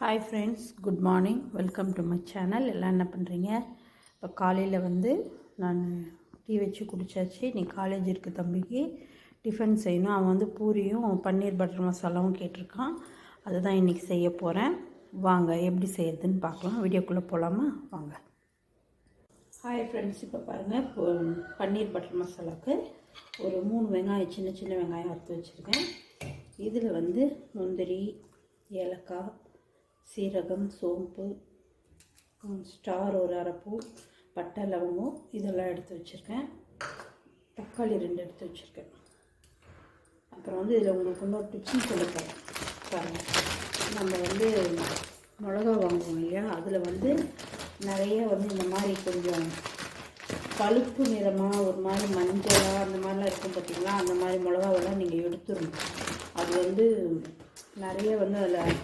Hi friends good morning welcome to my channel எல்லாம் என்ன பண்ணுறீங்க இப்போ காலையில் வந்து நான் டீ வச்சு குடித்தாச்சு நீ காலேஜ் இருக்குது தம்பிக்கு டிஃபன் செய்யணும். அவன் வந்து பூரியும் பன்னீர் பட்டர் மசாலாவும் கேட்டிருக்கான். அதை தான் இன்றைக்கி செய்ய போகிறேன் வாங்க எப்படி செய்யறதுன்னு பார்க்கலாம். வீடியோக்குள்ளே போகலாமா வாங்க. ஹாய் ஃப்ரெண்ட்ஸ் இப்போ பாருங்கள் இப்போ பன்னீர் பட்டர் மசாலாவுக்கு ஒரு மூணு வெங்காயம் சின்ன சின்ன வெங்காயம் அறுத்து வச்சுருக்கேன். இதில் வந்து முந்திரி ஏலக்காய் சீரகம் சோம்பு ஸ்டார் ஒரு அரைப்பூ பட்டை லவங்கம் இதெல்லாம் எடுத்து வச்சுருக்கேன். தக்காளி ரெண்டு எடுத்து வச்சுருக்கேன். அப்புறம் வந்து இதில் உங்களுக்கு இன்னொரு டிப்ஸும் சொல்ல பாருங்கள் நம்ம வந்து மிளகா வாங்குவோம் இல்லையா? அதில் வந்து நிறைய வந்து இந்த மாதிரி கொஞ்சம் பழுப்பு நிறமாக ஒரு மாதிரி மஞ்சளாக அந்த மாதிரிலாம் இருக்கும் பார்த்தீங்களா? அந்த மாதிரி மிளகாவெல்லாம் நீங்கள் எடுத்துடணும். அது வந்து நிறைய வந்து அதில்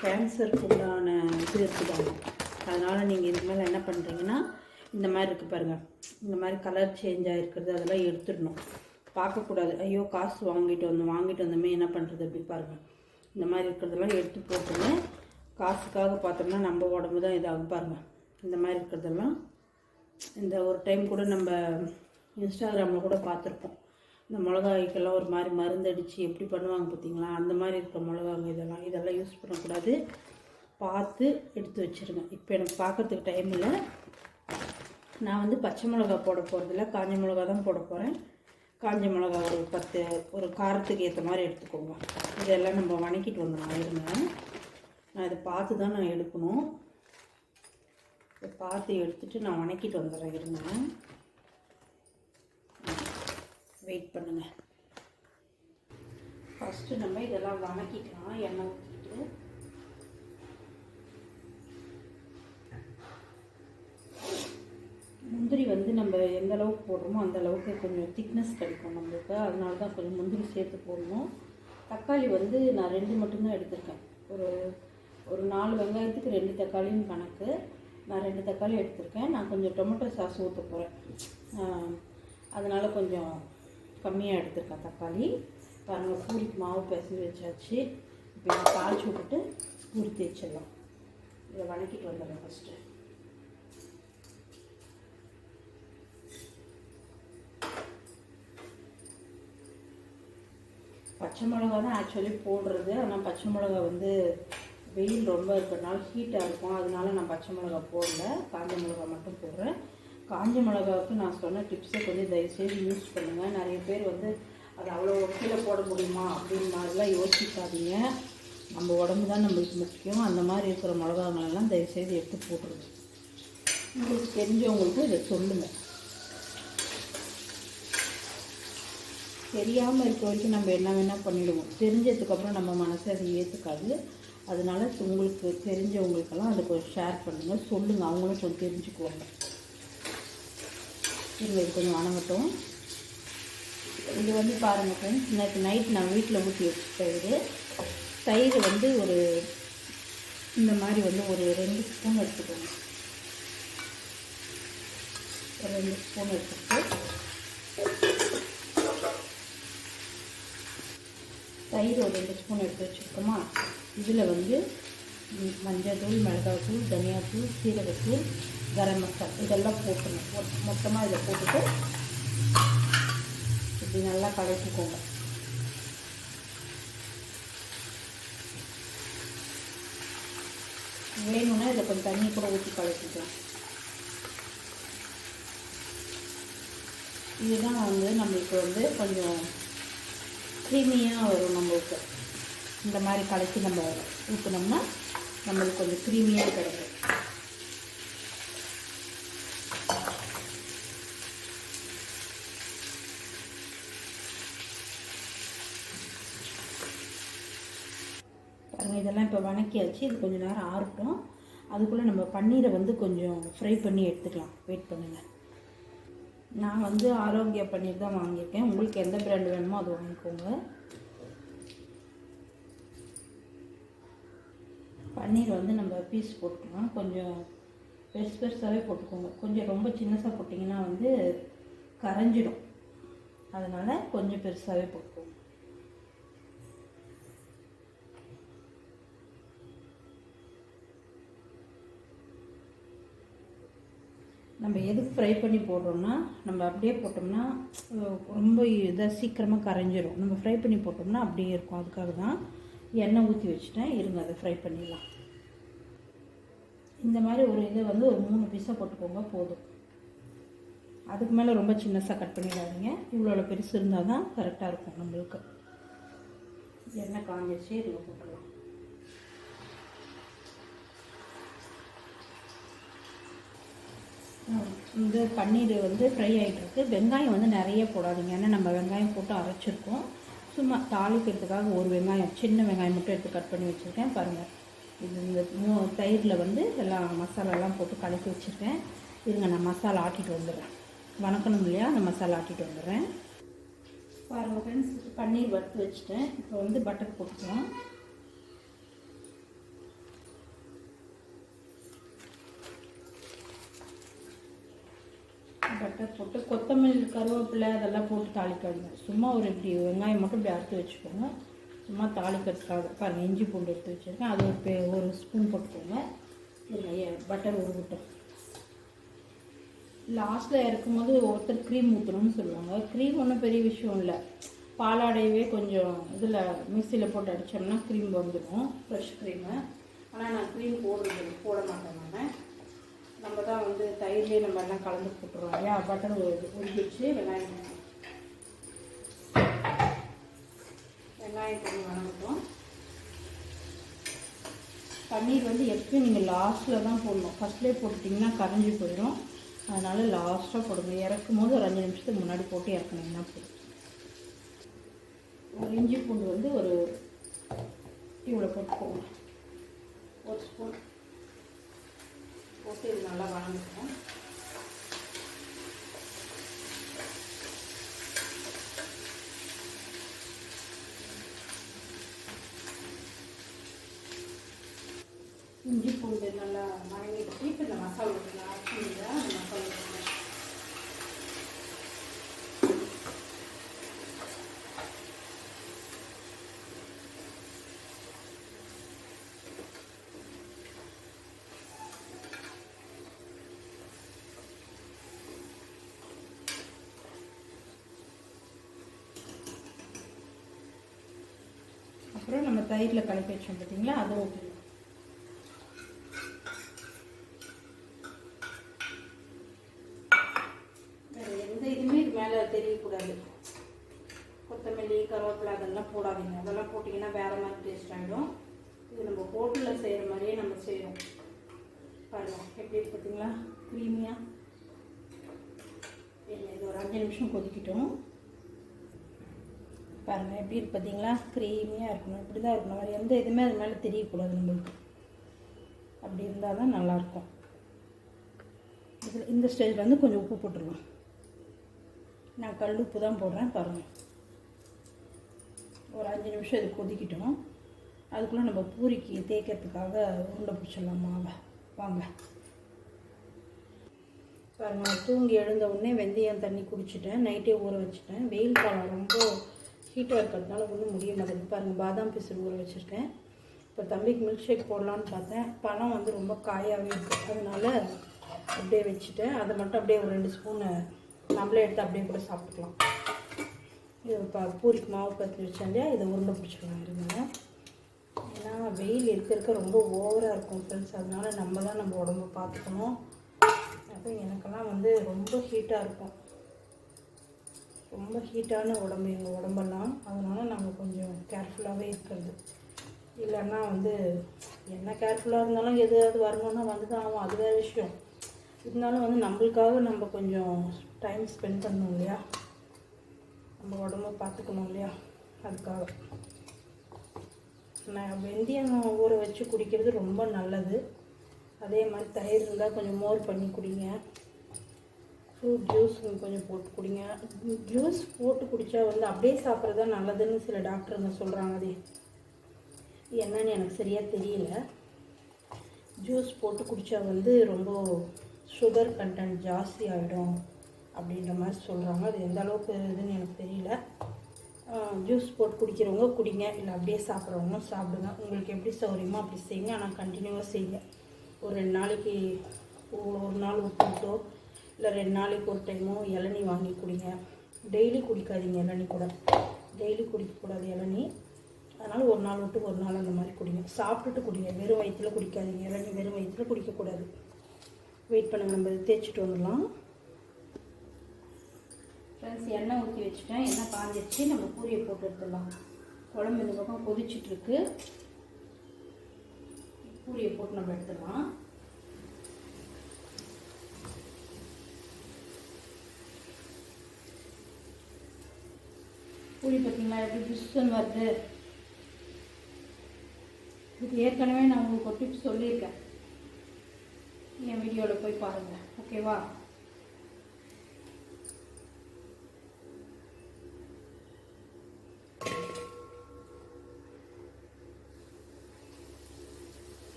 கேன்சருக்கு உண்டான இது இருக்குதாங்க அதனால் நீங்கள் இதுக்கு மேலே என்ன பண்ணுறீங்கன்னா இந்த மாதிரி இருக்குது பாருங்கள் இந்த மாதிரி கலர் சேஞ்ச் ஆகிருக்கிறது அதெல்லாம் எடுத்துடணும். பார்க்கக்கூடாது. ஐயோ காசு வாங்கிட்டு வந்தோம் வாங்கிட்டு வந்தோமே என்ன பண்ணுறது அப்படி பாருங்கள் இந்த மாதிரி இருக்கிறதெல்லாம் எடுத்து போட்டுருங்க காசுக்காக பார்த்தோம்னா நம்ம உடம்பு தான் இதாகும் பாருங்கள் இந்த மாதிரி இருக்கிறதெல்லாம் இந்த ஒரு டைம் கூட நம்ம இன்ஸ்டாகிராமில் கூட பார்த்துருப்போம். இந்த மிளகாய்க்கெல்லாம் ஒரு மாதிரி மருந்தடிச்சு எப்படி பண்ணுவாங்க பார்த்தீங்களா? அந்த மாதிரி இருக்க மிளகாங்க இதெல்லாம் இதெல்லாம் யூஸ் பண்ணக்கூடாது. பார்த்து எடுத்து வச்சுருங்க. இப்போ எனக்கு பார்க்கறதுக்கு டைம் இல்லை. நான் வந்து பச்சை மிளகா போட போகிறதில்ல காஞ்ச மிளகா தான் போட போகிறேன் காஞ்ச மிளகா ஒரு பத்து ஒரு காரத்துக்கு ஏற்ற மாதிரி எடுத்துக்கோங்க. இதெல்லாம் நம்ம வணக்கிட்டு வந்துடலாம் இருங்க நான் இதை பார்த்து தான் நான் எடுக்கணும். இதை பார்த்து எடுத்துட்டு நான் வணக்கிட்டு வந்துடுறேன் இருங்க. வெயிட் பண்ணுங்க. ஃபஸ்ட்டு நம்ம இதெல்லாம் வணக்கிக்கலாம். எண்ணெய் ஊற்றிட்டு முந்திரி வந்து நம்ம எந்த அளவுக்கு போடுறோமோ அந்த அளவுக்கு கொஞ்சம் திக்னஸ் கிடைக்கும் நம்மளுக்கு. அதனால தான் கொஞ்சம் முந்திரி சேர்த்து போடணும். தக்காளி வந்து நான் ரெண்டு மட்டும்தான் எடுத்திருக்கேன். ஒரு ஒரு நாலு வெங்காயத்துக்கு ரெண்டு தக்காளின்னு கணக்கு. நான் ரெண்டு தக்காளி எடுத்திருக்கேன். நான் கொஞ்சம் டொமேட்டோ சாஸ் ஊற்ற போகிறேன் அதனால் கொஞ்சம் கம்மியாக எடுத்துருக்கேன் தக்காளி. பாருங்கள் பூரிக்கு மாவு பிசைஞ்சு வச்சாச்சு. இப்போ இதை விட்டுட்டு பூரி தேய்ச்சிடலாம். இதை வணக்கிட்டு வந்துடுறேன் ஃபஸ்ட்டு பச்சை மிளகா தான் ஆக்சுவலி போடுறது. ஆனால் பச்சை மிளகா வந்து வெயில் ரொம்ப இருக்கிறதுனால ஹீட்டாக இருக்கும். அதனால நான் பச்சை மிளகா போடல. காஞ்ச மிளகா மட்டும் போடுறேன். காஞ்ச மிளகாவுக்கு நான் சொன்ன டிப்ஸை கொஞ்சம் தயவுசெய்து யூஸ் பண்ணுங்கள் நிறைய பேர் வந்து அது அவ்வளோ கீழே போட முடியுமா அப்படின்னு மாதிரிலாம் யோசிக்காதீங்க. நம்ம உடம்பு தான் நம்மளுக்கு முக்கியம். அந்த மாதிரி இருக்கிற மிளகாங்களெல்லாம் தயவுசெய்து எடுத்து போட்டுருங்க. உங்களுக்கு தெரிஞ்சவங்களுக்கு இதை சொல்லுங்கள் தெரியாமல் இருக்க வரைக்கும் நம்ம என்ன வேணால் பண்ணிவிடுவோம் தெரிஞ்சதுக்கப்புறம் நம்ம மனசை அதை ஏற்றுக்காது அதனால உங்களுக்கு தெரிஞ்சவங்களுக்கெல்லாம் அதை கொஞ்சம் ஷேர் பண்ணுங்கள் சொல்லுங்கள் அவங்களும் கொஞ்சம் தெரிஞ்சுக்குவாங்க. இங்கே இது கொஞ்சம் வணங்கட்டும். இது வந்து பாருங்கள் ஃப்ரெண்ட்ஸ் நேற்று நைட் நான் வீட்டில் ஊற்றி வச்சுட்டேன் இது. தயிர் வந்து ஒரு இந்த மாதிரி வந்து ஒரு ரெண்டு ஸ்பூன் எடுத்துக்கோங்க. ஒரு ரெண்டு ஸ்பூன் எடுத்துக்கிட்டு. தயிர் ஒரு ரெண்டு ஸ்பூன் எடுத்து வச்சுருக்கோமா? இதில் வந்து மஞ்சள்தூள் மிளகாத்தூள் தனியாத்தூள் சீரகத்தூள் கரம் மசாலா. இதெல்லாம் போட்டுணும் மொத்தமாக இதை போட்டுட்டு இப்படி நல்லா கலக்கிக்கோங்க. வேணும்னா இதில் கொஞ்சம் தண்ணி கூட ஊற்றி கலக்கிக்கலாம். இதுதான் வந்து நம்மளுக்கு வந்து கொஞ்சம் க்ரீமியாக வரும் நம்மளுக்கு. இந்த மாதிரி கலக்கி நம்ம ஊற்றினோம்னா நம்மளுக்கு கொஞ்சம் க்ரீமியாக கிடைக்கும். இதெல்லாம் இப்போ வணக்கியாச்சு. இது கொஞ்சம் நேரம் ஆறட்டும். அதுக்குள்ளே நம்ம பன்னீரை வந்து கொஞ்சம் ஃப்ரை பண்ணி எடுத்துக்கலாம். வெயிட் பண்ணுங்கள் நான் வந்து ஆரோக்கிய பன்னீர் தான் வாங்கியிருக்கேன். உங்களுக்கு எந்த பிராண்ட் வேணுமோ அது வாங்கிக்கோங்க. பன்னீர் வந்து நம்ம பீஸ் போட்டுக்கலாம் கொஞ்சம் பெருசு பெருசாகவே போட்டுக்கோங்க. கொஞ்சம் ரொம்ப சின்னதாக போட்டிங்கன்னா வந்து கரைஞ்சிடும். அதனால் கொஞ்சம் பெருசாகவே போட்டுக்கோங்க. நம்ம எதுக்கு ஃப்ரை பண்ணி போடுறோம்னா நம்ம அப்படியே போட்டோம்னா ரொம்ப இதாக சீக்கிரமாக கரைஞ்சிரும். நம்ம ஃப்ரை பண்ணி போட்டோம்னா அப்படியே இருக்கும். அதுக்காக தான் எண்ணெய் ஊற்றி வச்சுட்டேன் இருங்க அதை ஃப்ரை பண்ணிடலாம். இந்த மாதிரி ஒரு இதை வந்து ஒரு மூணு பீஸாக போட்டுக்கோங்க போதும். அதுக்கு மேலே ரொம்ப சின்னஸாக கட் பண்ணிடாதீங்க. இவ்வளோ பெருசு இருந்தால் தான் கரெக்டாக இருக்கும் நம்மளுக்கு. எண்ணெய் காஞ்சிச்சு இதில் போட்டுடலாம். இந்த பன்னீர் வந்து ஃப்ரை ஆகிட்டு இருக்கு. வெங்காயம் வந்து நிறைய போடாதீங்க. ஏன்னா நம்ம வெங்காயம் போட்டு அரைச்சிருக்கோம். சும்மா தாளிக்கிறதுக்காக ஒரு வெங்காயம் சின்ன வெங்காயம் மட்டும் எடுத்து கட் பண்ணி வச்சுருக்கேன். பாருங்கள் இது இந்த மூ தயிரில் வந்து எல்லாம் மசாலாலாம் போட்டு கலக்கி வச்சுருக்கேன். இருங்க நான் மசாலா ஆட்டிட்டு வந்துடுறேன். வணக்கணும் இல்லையா? அந்த மசாலா ஆட்டிட்டு வந்துடுறேன். பாருங்கள் ஃப்ரெண்ட்ஸ் பன்னீர் வறுத்து வச்சுட்டேன். இப்போ வந்து பட்டர் போட்டுக்கலாம் பட்டர் போட்டு கொத்தமல்லி கருவேப்பிலை அதெல்லாம் போட்டு தாளிக்காதீங்க. சும்மா ஒரு இப்படி வெங்காயம் மட்டும் இப்படி அறுத்து வச்சுக்கோங்க. சும்மா தாளிக்கிறதுக்காக பாருங்கள் இஞ்சி பூண்டு எடுத்து வச்சுருக்கேன். அது ஒரு ஒரு ஸ்பூன் போட்டுக்கோங்க. பட்டர் ஒரு லாஸ்ட்டில் இறக்கும்போது ஒருத்தர் க்ரீம் ஊற்றணும்னு சொல்லுவாங்க. க்ரீம் ஒன்றும் பெரிய விஷயம் இல்லை. பாலாடையவே கொஞ்சம் இதில் மிக்சியில் போட்டு அடித்தோம்னா க்ரீம் வந்துடும் ஃப்ரெஷ் க்ரீமு ஆனால் நான் க்ரீம் போடுறது போட மாட்டேன் நான். நம்ம தான் வந்து தயிர்லேயே நம்ம எல்லாம் கலந்து போட்டுருவோம் இல்லையா? பட்டர் ஒரு வச்சு வெங்காயம் வெங்காயம் தண்ணி வணங்கட்டும் பன்னீர் வந்து எப்பயும் நீங்கள் லாஸ்ட்டில் தான் போடணும். ஃபஸ்ட்லேயே போட்டுட்டிங்கன்னா கரைஞ்சி போயிடும். அதனால் லாஸ்ட்டாக போடுங்க இறக்கும் போது ஒரு அஞ்சு நிமிஷத்துக்கு முன்னாடி போட்டு இறக்குனீங்கன்னா போதும். ஒரு இஞ்சி பூண்டு வந்து ஒரு இவ்வளோ போட்டுக்கோங்க ஒரு ஸ்பூன் போட்டு இது நல்லா வணங்கிட்டோம் இஞ்சி பூண்டு நல்லா வணங்கிட்டு இப்போ இந்த மசாலா ஊற்றலாம் ஆட் பண்ணிடுறேன் அந்த மசாலா ஊற்றலாம் அப்புறம் நம்ம தயிரில் கலக்கி வச்சோம் பார்த்தீங்களா அதை ஊற்றிடலாம் எந்த இதுவுமே இது மேலே தெரியக்கூடாது. கொத்தமல்லி கருவேப்பிலை அதெல்லாம் போடாதீங்க. அதெல்லாம் போட்டிங்கன்னா வேறு மாதிரி டேஸ்ட் ஆகிடும் இது நம்ம ஹோட்டலில் செய்கிற மாதிரியே நம்ம செய்கிறோம் பாருங்க எப்படி பார்த்தீங்களா க்ரீமியாக இது ஒரு அஞ்சு நிமிஷம் கொதிக்கிட்டோம். பாருங்கள் எப்படி இருக்கு பார்த்தீங்களா க்ரீமியாக இருக்கணும் இப்படி தான் இருக்கணும். வேறு எந்த இதுவுமே அது மேலே தெரியக்கூடாது நம்மளுக்கு. அப்படி இருந்தால் தான் நல்லாயிருக்கும். இதில் இந்த ஸ்டேஜில் வந்து கொஞ்சம் உப்பு போட்டுருவோம். நான் கல் உப்பு தான் போடுறேன் பாருங்கள் ஒரு அஞ்சு நிமிஷம் இது கொதிக்கிட்டோம். அதுக்குள்ளே நம்ம பூரிக்கு தேய்க்கிறதுக்காக உருண்டை பிடிச்சிடலாம் மாவை. வாங்க. பாருங்க தூங்கி எழுந்த உடனே வெந்தயம் தண்ணி குடிச்சிட்டேன். நைட்டே ஊற வச்சுட்டேன். வெயில் காலம் ரொம்ப ஹீட்டாக இருக்கிறதுனால ஒன்றும் முடிய மாட்டேங்குது. பாருங்கள் பாதாம் பிசில் ஊற வச்சுருக்கேன். இப்போ தம்பிக்கு மில்க் ஷேக் போடலான்னு பார்த்தேன். பழம் வந்து ரொம்ப காயாகவே இருக்குது அதனால அப்படியே வச்சுட்டேன். அதை மட்டும் அப்படியே ஒரு ரெண்டு ஸ்பூனு நம்மளே எடுத்து அப்படியே கூட சாப்பிட்டுக்கலாம். இது இப்போ பூரிக்கு மாவு பற்றி வச்சேன் இல்லையா? இதை உருண்டை பிடிச்சிக்கலாம் இருங்க ஏன்னா வெயில் இருக்க இருக்க ரொம்ப ஓவராக இருக்கும் ஃப்ரெண்ட்ஸ் அதனால நம்ம தான் நம்ம உடம்ப பார்த்துக்கணும். அதுவும் எனக்கெல்லாம் வந்து ரொம்ப ஹீட்டாக இருக்கும். ரொம்ப ஹீட்டான உடம்பு எங்கள் உடம்பெல்லாம். அதனால் நாங்கள் கொஞ்சம் கேர்ஃபுல்லாகவே இருக்கிறது. இல்லைன்னா வந்து என்ன கேர்ஃபுல்லாக இருந்தாலும் எதாவது வரணும்னா வந்து தான் ஆகும். அது வேறு விஷயம். இருந்தாலும் வந்து நம்மளுக்காக நம்ம கொஞ்சம் டைம் ஸ்பெண்ட் பண்ணணும் இல்லையா? நம்ம உடம்ப பார்த்துக்கணும் இல்லையா? அதுக்காக. நான் வெந்தயம் ஊற வச்சு குடிக்கிறது ரொம்ப நல்லது. அதே மாதிரி தயிர் இருந்தால் கொஞ்சம் மோர் பண்ணி குடிங்க. ஃப்ரூட் ஜூஸ் கொஞ்சம் போட்டு குடிங்க. ஜூஸ் போட்டு குடித்தா வந்து அப்படியே சாப்பிட்றது தான் நல்லதுன்னு சில டாக்டருங்க சொல்கிறாங்க அது என்னன்னு எனக்கு சரியாக தெரியல. ஜூஸ் போட்டு குடித்தா வந்து ரொம்ப சுகர் கண்டென்ட் ஜாஸ்தி ஆகிடும் அப்படின்ற மாதிரி சொல்கிறாங்க அது எந்த அளவுக்கு இதுன்னு எனக்கு தெரியல. ஜூஸ் போட்டு குடிக்கிறவங்க குடிங்க. இல்லை அப்படியே சாப்பிட்றவங்க சாப்பிடுங்க. உங்களுக்கு எப்படி சௌகரியமோ அப்படி செய்யுங்க. ஆனால் கண்டினியூவாக செய்யுங்க. ஒரு ரெண்டு நாளைக்கு ஒரு ஒரு நாள் விட்டுவிட்டோ இல்லை ரெண்டு நாளைக்கு ஒரு டைமோ இளநீ வாங்கி குடிங்க. டெய்லி குடிக்காதீங்க இளநீ கூட. டெய்லி குடிக்கக்கூடாது இளநீ. அதனால் ஒரு நாள் விட்டு ஒரு நாள் அந்த மாதிரி குடிங்க. சாப்பிட்டுட்டு குடிங்க. வெறும் வயிற்றுல குடிக்காதீங்க. இளநீ வெறும் வயிற்றுல குடிக்கக்கூடாது. வெயிட் பண்ணுங்க. நம்ம தேய்ச்சிட்டு வந்துடலாம். ஃப்ரெண்ட்ஸ் எண்ணெய் ஊற்றி வச்சுட்டேன். எண்ணெய் காஞ்சிச்சு நம்ம பூரியை போட்டு எடுத்துடலாம். குழம்பு இந்த பக்கம் கொதிச்சுட்ருக்கு பூரியை போட்டு நம்ம எடுத்துடலாம். பூரி பார்த்தீங்களா? எப்படி டிசிஷன் வருது? இது ஏற்கனவே நான் உங்களுக்கு ஒரு டிப்ஸ் சொல்லியிருக்கேன். என் வீடியோவில் போய் பாருங்கள் ஓகேவா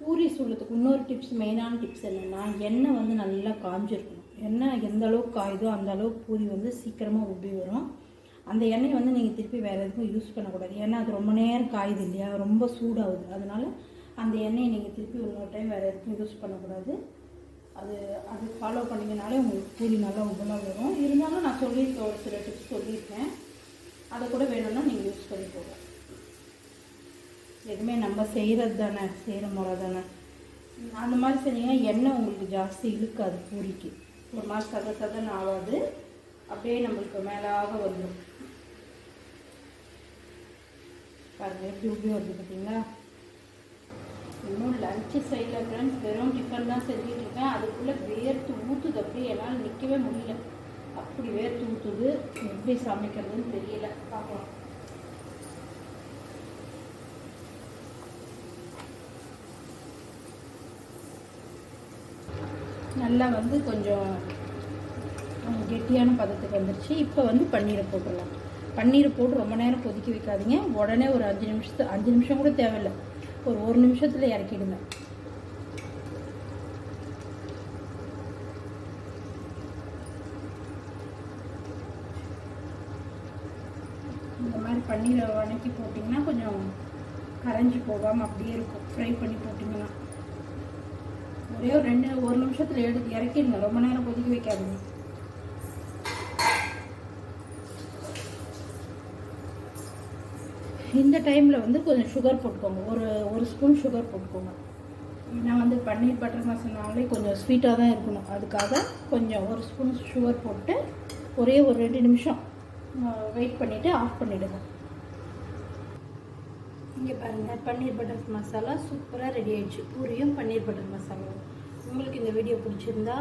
பூரி சுடுறதுக்கு இன்னொரு டிப்ஸ் மெயினான டிப்ஸ் என்னென்னா எண்ணெய் வந்து நல்லா காஞ்சிருக்கும் எண்ணெய் எந்த அளவுக்கு காயுதோ அந்த அளவுக்கு பூரி வந்து சீக்கிரமாக உப்பி வரும். அந்த எண்ணெயை வந்து நீங்கள் திருப்பி வேறு எதுக்கும் யூஸ் பண்ணக்கூடாது. ஏன்னா அது ரொம்ப நேரம் காயுது இல்லையா? ரொம்ப சூடாகுது. அதனால் அந்த எண்ணெயை நீங்கள் திருப்பி இன்னொரு டைம் வேறு எதுக்கும் யூஸ் பண்ணக்கூடாது. அது அது ஃபாலோ பண்ணிங்கனாலே உங்களுக்கு பூரி நல்லா உபலாக வரும். இருந்தாலும் நான் சொல்லியிருக்கேன் ஒரு சில டிப்ஸ் சொல்லியிருக்கேன். அதை கூட வேணும்னா நீங்கள் யூஸ் பண்ணி போகலாம். எதுவுமே நம்ம செய்கிறது தானே செய்கிற முறை தானே. அந்த மாதிரி செஞ்சீங்கன்னா எண்ணெய் உங்களுக்கு ஜாஸ்தி இழுக்காது பூரிக்கு. ஒரு மாதிரி சத சதன்னு ஆகாது. அப்படியே நம்மளுக்கு மேலாக வந்துடும். பாருங்க எப்படி உப்பி வருது பார்த்தீங்களா? இன்னும் லஞ்சு செய்யல ஃப்ரெண்ட்ஸ் வெறும் டிஃபன் தான் செஞ்சுட்டு இருக்கேன். அதுக்குள்ளே வேர்த்து ஊற்றுது அப்படியே என்னால் நிற்கவே முடியல. அப்படி வேர்த்து ஊற்றுது எப்படி சமைக்கிறதுன்னு தெரியல. பார்க்கலாம். நல்லா வந்து கொஞ்சம் கெட்டியான பதத்துக்கு வந்துருச்சு. இப்போ வந்து பன்னீரை போட்டுடலாம். பன்னீரை போட்டு ரொம்ப நேரம் கொதிக்க வைக்காதீங்க. உடனே ஒரு அஞ்சு நிமிஷத்து அஞ்சு நிமிஷம் கூட தேவையில்லை. ஒரு ஒரு நிமிஷத்தில் இறக்கிடுங்க. இந்த மாதிரி பன்னீரை வணக்கி போட்டிங்கன்னா கொஞ்சம் கரைஞ்சி போகாமல் அப்படியே இருக்கும். ஃப்ரை பண்ணி போட்டிங்கன்னா. ஒரே ஒரு ரெண்டு ஒரு நிமிஷத்தில் எடுத்து இறக்கிடுங்க. ரொம்ப நேரம் கொதிக்க வைக்காதீங்க. இந்த டைமில் வந்து கொஞ்சம் சுகர் போட்டுக்கோங்க. ஒரு ஒரு ஸ்பூன் சுகர் போட்டுக்கோங்க. ஏன்னா வந்து பன்னீர் பட்டர் மசாலாலே கொஞ்சம் ஸ்வீட்டாக தான் இருக்கணும். அதுக்காக கொஞ்சம் ஒரு ஸ்பூன் சுகர் போட்டு ஒரே ஒரு ரெண்டு நிமிஷம் வெயிட் பண்ணிவிட்டு ஆஃப் பண்ணிவிடுங்க இங்கே பாருங்கள் பன்னீர் பட்டர் மசாலா சூப்பராக ரெடி ஆயிடுச்சு. பூரியும் பன்னீர் பட்டர் மசாலாவும். உங்களுக்கு இந்த வீடியோ பிடிச்சிருந்தா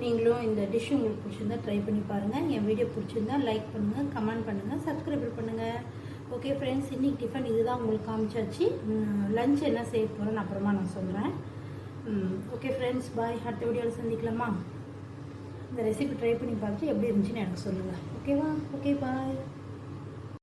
நீங்களும் இந்த டிஷ் உங்களுக்கு பிடிச்சிருந்தா ட்ரை பண்ணி பாருங்கள் என் வீடியோ பிடிச்சிருந்தா லைக் பண்ணுங்கள் கமெண்ட் பண்ணுங்கள் சப்ஸ்கிரைப் பண்ணுங்கள் ஓகே ஃப்ரெண்ட்ஸ் இன்றைக்கி டிஃபன் இதுதான் உங்களுக்கு காமிச்சாச்சு. லஞ்ச் என்ன செய்ய போகிறேன்னு அப்புறமா நான் சொல்கிறேன் ஓகே ஃப்ரெண்ட்ஸ் பாய் அடுத்த வீடியோவில் சந்திக்கலாமா? இந்த ரெசிபி ட்ரை பண்ணி பார்த்துட்டு எப்படி இருந்துச்சுன்னு எனக்கு சொல்லுங்கள் ஓகேவா ஓகே பாய்